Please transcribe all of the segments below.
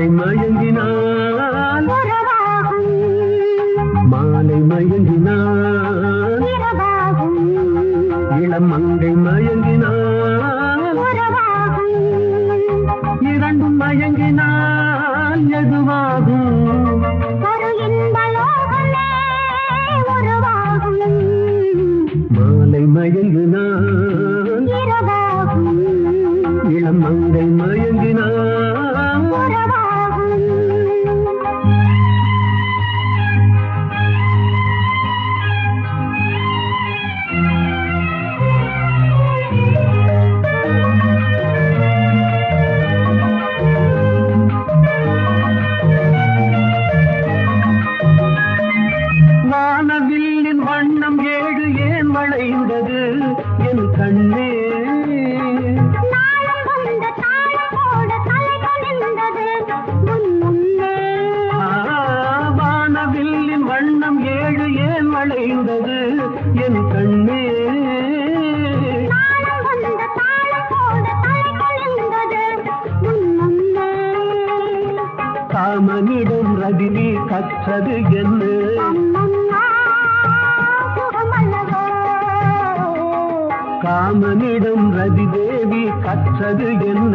இளம் மங்கை மயங்கினால் மாலை மயங்கினால். இளம் மங்கை மயங்கினால். இரண்டும் மயங்கினால் எதுவாகும்? மாலை மயங்கினால். இளம் மங்கை மயங்கினால் ஏன் என் கண்ணே. காமனிடம் ரதினி கற்றது என்ன? காமனிடம் ரதி தேவி கற்றது என்ன?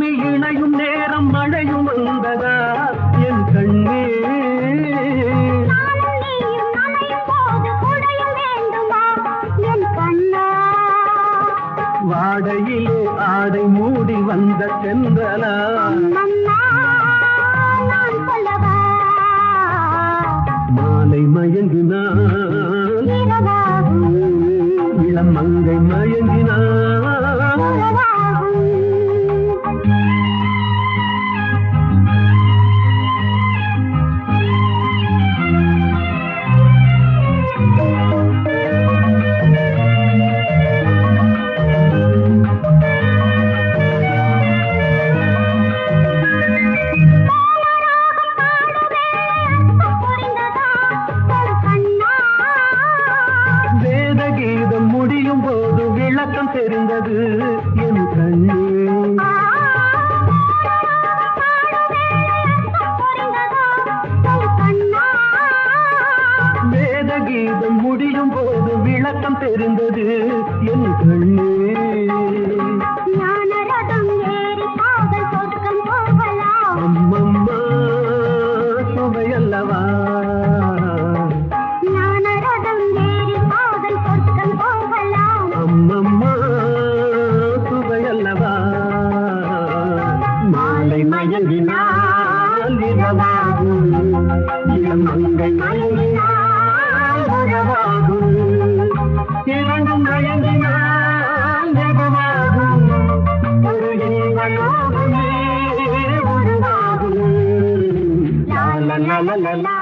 வாடையிலே ஆடை மூடி வந்த சென்றலா மாலை மயங்கினான் இளம் மங்கை மயங்கினான் தெரிந்தது என் கண்ணே. வேத கீதம் முடியும் போது விளக்கம் தெரிந்தது மாலை மயங்கினால் இரவாகும் இளம் மங்கை மயங்கினால் உறவாகும் இரண்டும் மயங்கினால் ஜெகமாகும் ஒரு இன்பலோகமே உருவாகும். லா லா லா லா லா